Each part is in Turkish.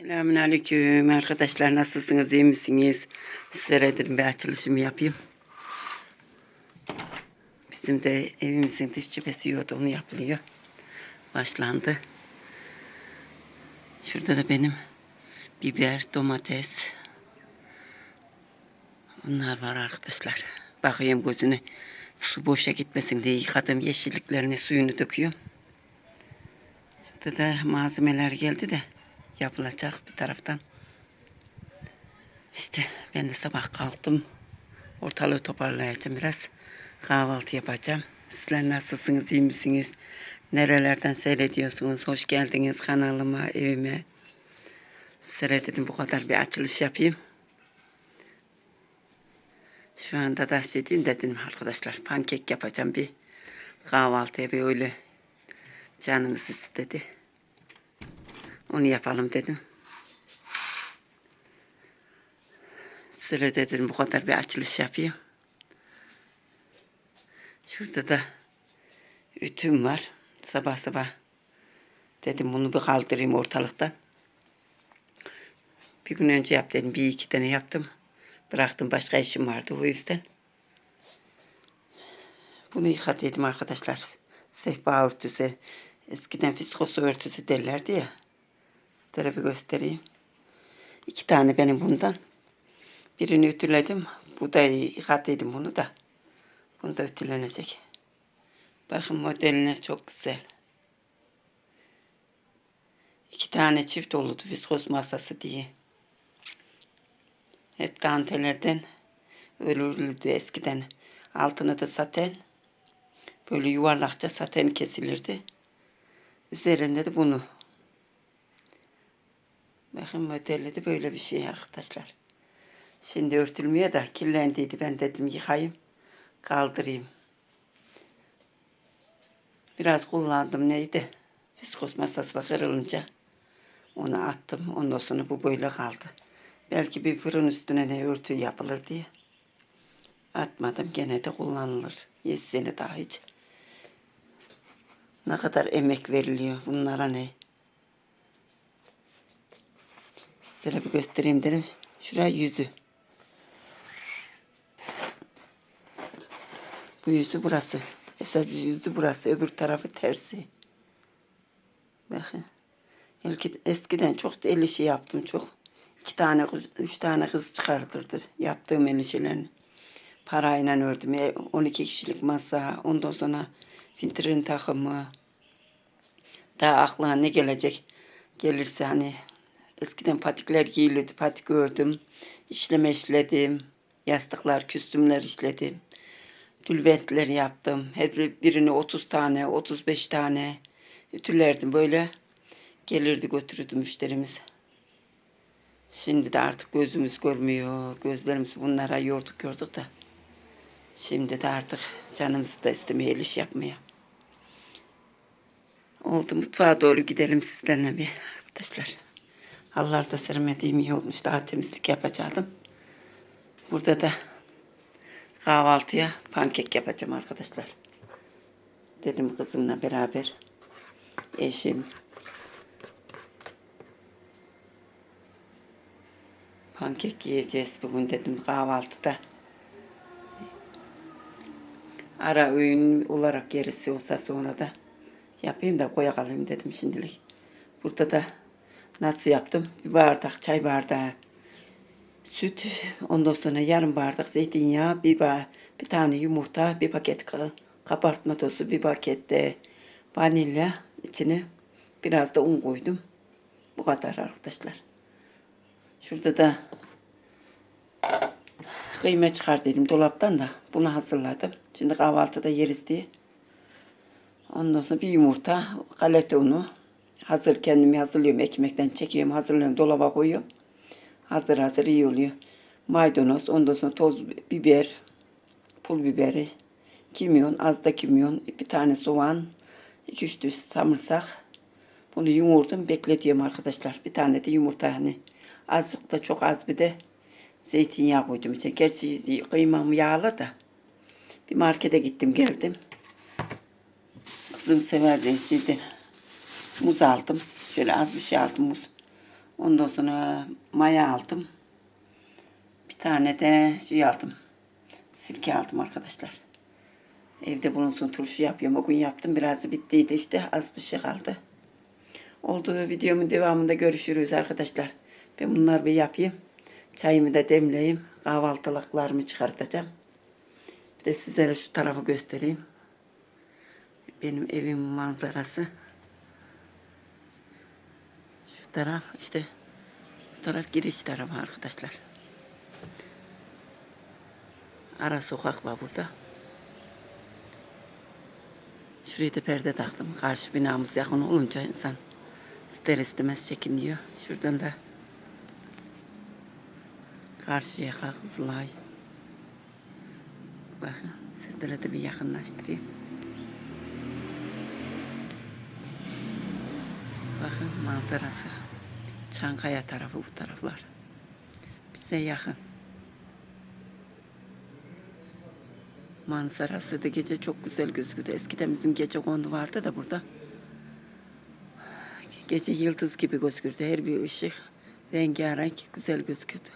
Selamünaleyküm arkadaşlar nasılsınız iyi misiniz? Sizlere dedim bir açılışımı yapayım. Bizim de evimizin dış cephesi yiyordu onu yapılıyor. Başlandı. Şurada da benim biber, domates. Bunlar var arkadaşlar. Bakayım gözünü su boşa gitmesin diye yıkadım yeşilliklerini suyunu döküyorum. Burada da malzemeler geldi de yapılacak bir taraftan. İşte ben de sabah kalktım. Ortalığı toparlayacağım biraz. Kahvaltı yapacağım. Sizler nasılsınız, iyi misiniz? Nerelerden seyrediyorsunuz? Hoş geldiniz kanalıma, evime. Sizlere dedim bu kadar bir açılış yapayım. Şu anda da şey diyeyim dedim arkadaşlar. Pankek yapacağım bir kahvaltıya bir öyle canımız istedi. Onu yapalım dedim. Sıra dedim bu kadar bir açılış yapayım. Şurada da ütüm var. Sabah sabah dedim bunu bir kaldırayım ortalıktan. Bir gün önce yap dedim. Bir iki tane yaptım. Bıraktım başka işim vardı o yüzden. Bunu yıkatıydım arkadaşlar. Sehpa örtüsü. Eskiden fiskosu örtüsü derlerdi ya. Sizlere bir göstereyim. İki tane benim bundan. Birini ütüledim. Bu da yıkatıydım bunu da. Bunu da ütülenecek. Bakın modeline çok güzel. İki tane çift oldu viskos masası diye. Hep dantelerden örülürdü eskiden. Altına da saten. Böyle yuvarlakça saten kesilirdi. Üzerinde de bunu. Bakın modeli de böyle bir şey arkadaşlar. Şimdi örtülmüyor da kirlendiydi. Ben dedim yıkayayım. Kaldırayım. Biraz kullandım neydi? Viskos masası kırılınca onu attım. Ondan sonra bu böyle kaldı. Belki bir fırın üstüne ne örtü yapılır diye. Atmadım gene de kullanılır. Yes sene daha hiç. Ne kadar emek veriliyor bunlara ne? Size bir göstereyim dedim. Şuraya yüzü. Bu yüzü burası. Esas yüzü burası. Öbür tarafı tersi. Bakın. Eskiden çok el işi yaptım çok. İki tane, üç tane kız çıkartırdı yaptığım el işlerini. Parayla ördüm. E, 12 kişilik masa, ondan sonra fintrin takımı. Daha aklına ne gelecek? Gelirse hani eskiden patikler giyilirdi. Patik ördüm. işleme işledim. Yastıklar, küstümler işledim. Tülbentler yaptım. Her birini 30 tane, 35 tane ütülerdim böyle. Gelirdi götürürdü müşterimiz. Şimdi de artık gözümüz görmüyor. Gözlerimiz bunlara yorduk yorduk da. Şimdi de artık canımız da istemiyor el iş yapmaya. Oldu mutfağa doğru gidelim sizlerle bir arkadaşlar. Allah da sermediğim iyi olmuş. Daha temizlik yapacaktım. Burada da kahvaltıya pankek yapacağım arkadaşlar. Dedim kızımla beraber. Eşim. Pankek yiyeceğiz bugün dedim kahvaltıda. Ara öğün olarak gerisi olsa sonra da yapayım da koya dedim şimdilik. Burada da nasıl yaptım? Bir bardak çay bardağı süt, ondan sonra yarım bardak zeytinyağı, bir, bar, bir tane yumurta, bir paket ka- kabartma tozu, bir paket de vanilya içine biraz da un koydum. Bu kadar arkadaşlar. Şurada da kıyma çıkardıydım dolaptan da bunu hazırladım. Şimdi kahvaltıda yeriz diye. Ondan sonra bir yumurta, galeta unu. Hazır kendimi hazırlıyorum. Ekmekten çekiyorum, hazırlıyorum, dolaba koyuyorum. Hazır hazır iyi oluyor. Maydanoz, ondan sonra toz biber, pul biberi, kimyon, az da kimyon, bir tane soğan, iki üç diş samırsak. Bunu yoğurdum, bekletiyorum arkadaşlar. Bir tane de yumurta hani. Azıcık da çok az bir de zeytinyağı koydum içine. Gerçi kıymam yağlı da. Bir markete gittim geldim. Kızım severdi şimdi. Muz aldım. Şöyle az bir şey aldım muz. Ondan sonra maya aldım. Bir tane de şey aldım. Sirke aldım arkadaşlar. Evde bulunsun turşu yapıyorum. O gün yaptım. Biraz bittiydi işte. Az bir şey kaldı. Olduğu videomun devamında görüşürüz arkadaşlar. Ben bunları bir yapayım. Çayımı da demleyeyim. Kahvaltılıklarımı çıkartacağım. Bir de sizlere şu tarafı göstereyim. Benim evim manzarası. Şu taraf işte şu taraf giriş tarafı arkadaşlar. Ara sokak var burada. Şuraya da perde taktım. Karşı binamız yakın olunca insan ister istemez çekiniyor. Şuradan da karşıya Kızılay. Bakın sizlere de bir yakınlaştırayım. Bakın manzarası. Çankaya tarafı bu taraflar. Bize yakın. Manzarası da gece çok güzel gözüküyordu. Eskiden bizim gece kondu vardı da burada. Gece yıldız gibi gözükürdü. Her bir ışık rengarenk güzel gözüküyordu.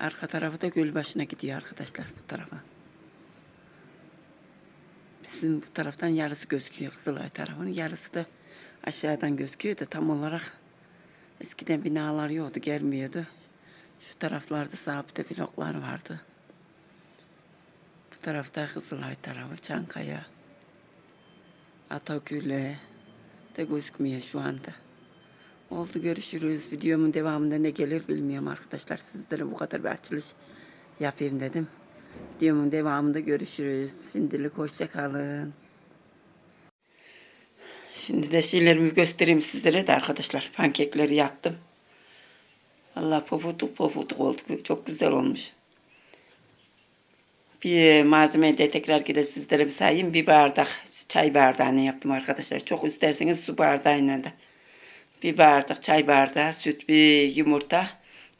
Arka tarafı da göl başına gidiyor arkadaşlar bu tarafa. Bizim bu taraftan yarısı gözüküyor Kızılay tarafının. Yarısı da aşağıdan gözüküyor da tam olarak eskiden binalar yoktu gelmiyordu. Şu taraflarda sabite bloklar vardı. Bu tarafta Kızılay tarafı, Çankaya, Atagül'e de gözükmüyor şu anda. Oldu görüşürüz. Videomun devamında ne gelir bilmiyorum arkadaşlar. Sizlere bu kadar bir açılış yapayım dedim. Videomun devamında görüşürüz. Şimdilik hoşça kalın. Şimdi de şeylerimi göstereyim sizlere de arkadaşlar. Pankekleri yaptım. Allah pofuduk pofuduk oldu. Çok güzel olmuş. Bir malzemeyi de tekrar gide sizlere bir sayayım. Bir bardak çay bardağını yaptım arkadaşlar. Çok isterseniz su bardağıyla da. Bir bardak çay bardağı süt, bir yumurta,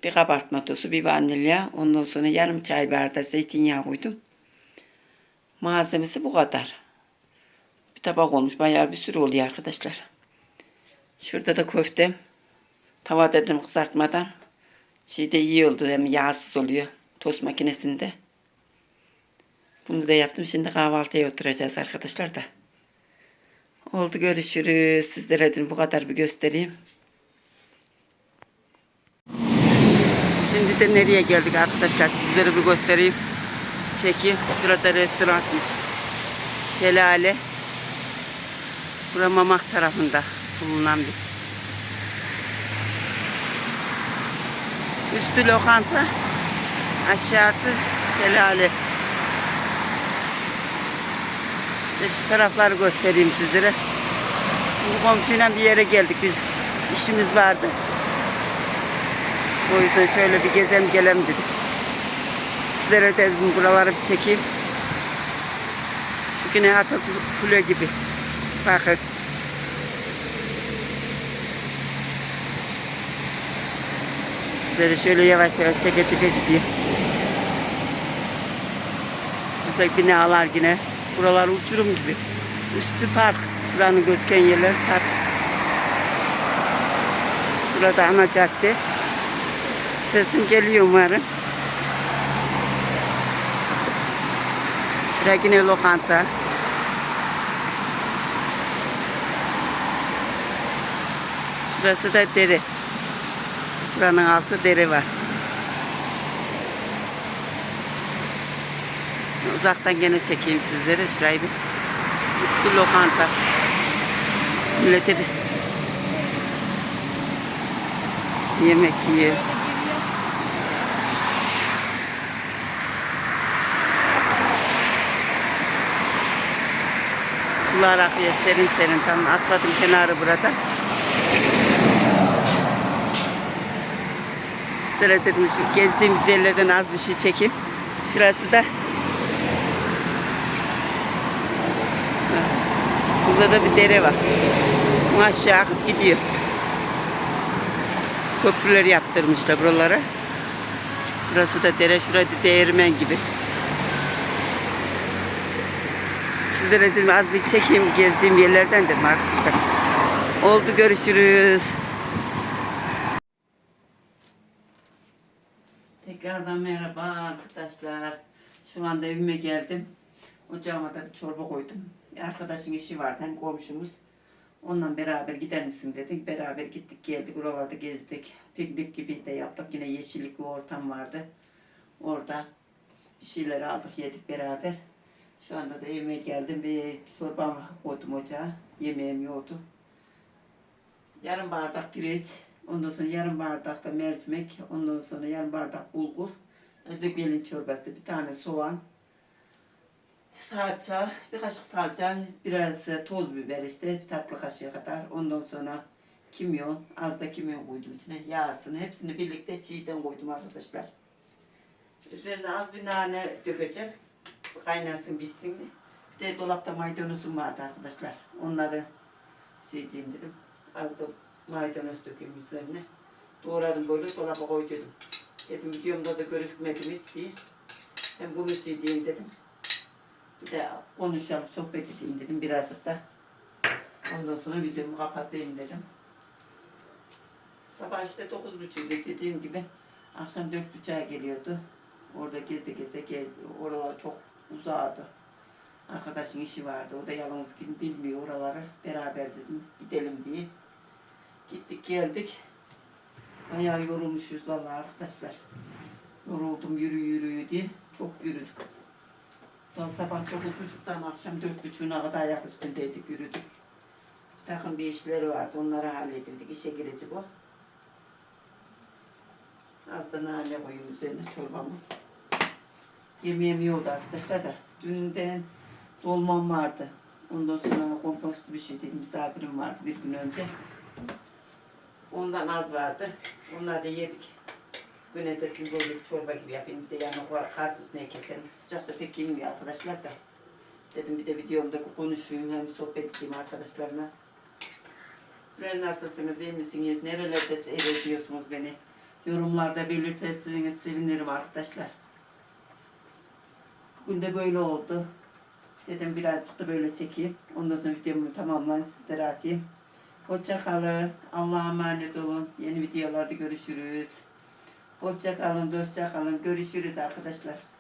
bir kabartma tozu, bir vanilya. Ondan sonra yarım çay bardağı zeytinyağı koydum. Malzemesi bu kadar. Bir tabak olmuş. Bayağı bir sürü oluyor arkadaşlar. Şurada da köftem. Tava dedim kızartmadan. Şeyde iyi oldu hem yağsız oluyor. Tost makinesinde. Bunu da yaptım. Şimdi kahvaltıya oturacağız arkadaşlar da. Oldu görüşürüz. Sizlere dedim bu kadar bir göstereyim. Şimdi de nereye geldik arkadaşlar? Sizlere bir göstereyim. Çekeyim. Şurada restoranmış. Şelale. Bura Mamak tarafında bulunan bir. Üstü lokanta. Aşağısı şelale. İşte şu tarafları göstereyim sizlere. Şimdi komşuyla bir yere geldik biz. İşimiz vardı. O yüzden şöyle bir gezelim gelelim dedik. Sizlere de dedim buraları bir çekeyim. Şu yine Atakule gibi. Bakın. Sizlere şöyle yavaş yavaş çeke çeke gidiyor. Burada binalar yine. Buralar uçurum gibi. Üstü park. Şuranın gözüken yerler park. Burada ana cadde. Sesim geliyor umarım. Şuraya yine lokanta. Şurası da dere. Buranın altı dere var. Uzaktan gene çekeyim sizlere şurayı bir. Üstü lokanta. Millete bir yemek yiyor. Sular akıyor serin serin tam asfaltın kenarı burada. Dedim şu gezdiğimiz yerlerden az bir şey çekeyim. Şurası da Burada da bir dere var. Aşağı akıp gidiyor. Köprüler yaptırmışlar buralara. Burası da dere, şurada değirmen gibi. Sizlere dedim az bir çekeyim gezdiğim yerlerden dedim arkadaşlar. Oldu görüşürüz. Tekrardan merhaba arkadaşlar. Şu anda evime geldim. Ocağıma da bir çorba koydum. Bir arkadaşın işi vardı hem komşumuz. Onunla beraber gider misin dedik. Beraber gittik geldik. Oralarda gezdik. Piknik gibi de yaptık. Yine yeşillik bir ortam vardı. Orada bir şeyler aldık yedik beraber. Şu anda da evime geldim. Bir çorbamı koydum ocağa. Yemeğim yoktu. Yarım bardak pirinç. Ondan sonra yarım bardak da mercimek. Ondan sonra yarım bardak bulgur. Özegelin çorbası. Bir tane soğan. Salça, bir kaşık salça, biraz e, toz biber işte bir tatlı kaşığı kadar. Ondan sonra kimyon, az da kimyon koydum içine. Yağsını hepsini birlikte çiğden koydum arkadaşlar. Üzerine az bir nane dökeceğim. Kaynasın pişsin. Bir de dolapta maydanozum vardı arkadaşlar. Onları şey dedim. Az da maydanoz dökeyim üzerine. Doğradım böyle dolaba koydum. Dedim videomda da gözükmedim hiç diye. Hem bunu şey diyeyim dedim. Bir de konuşalım, sohbet edeyim dedim birazcık da. Ondan sonra videomu kapatayım dedim. Sabah işte dokuz buçukta dediğim gibi akşam dört buçuğa geliyordu. Orada geze geze gezdi. Oralar çok uzadı. Arkadaşın işi vardı. O da yalnız gidin bilmiyor oraları. Beraber dedim gidelim diye. Gittik geldik. Bayağı yorulmuşuz vallahi arkadaşlar. Yoruldum yürü yürü diye. Çok yürüdük. Daha sabah dokuz buçuktan akşam dört buçuğuna kadar ayak üstündeydik yürüdük. Bir takım bir işleri vardı onları halledildik. İşe girecek o. Az da nane koyayım üzerine çorbamı. Yemeğim yoktu arkadaşlar da. Dünden dolmam vardı. Ondan sonra kompost bir şey değil, misafirim vardı bir gün önce. Ondan az vardı. Onları da yedik. Güne de böyle bir çorba gibi yapayım. Bir de yanına koy- karpuz ne keserim. Sıcakta pek yemiyor arkadaşlar da. Dedim bir de videomda konuşayım hem sohbet edeyim arkadaşlarla. Sizler nasılsınız, iyi misiniz? Nerelerde seyrediyorsunuz beni? Yorumlarda belirtirseniz sevinirim arkadaşlar. Bugün de böyle oldu. Dedim birazcık da böyle çekeyim. Ondan sonra videomu tamamlayayım sizlere atayım. Hoşça kalın. Allah'a emanet olun. Yeni videolarda görüşürüz. Hoşça kalın, hoşça kalın. Görüşürüz arkadaşlar.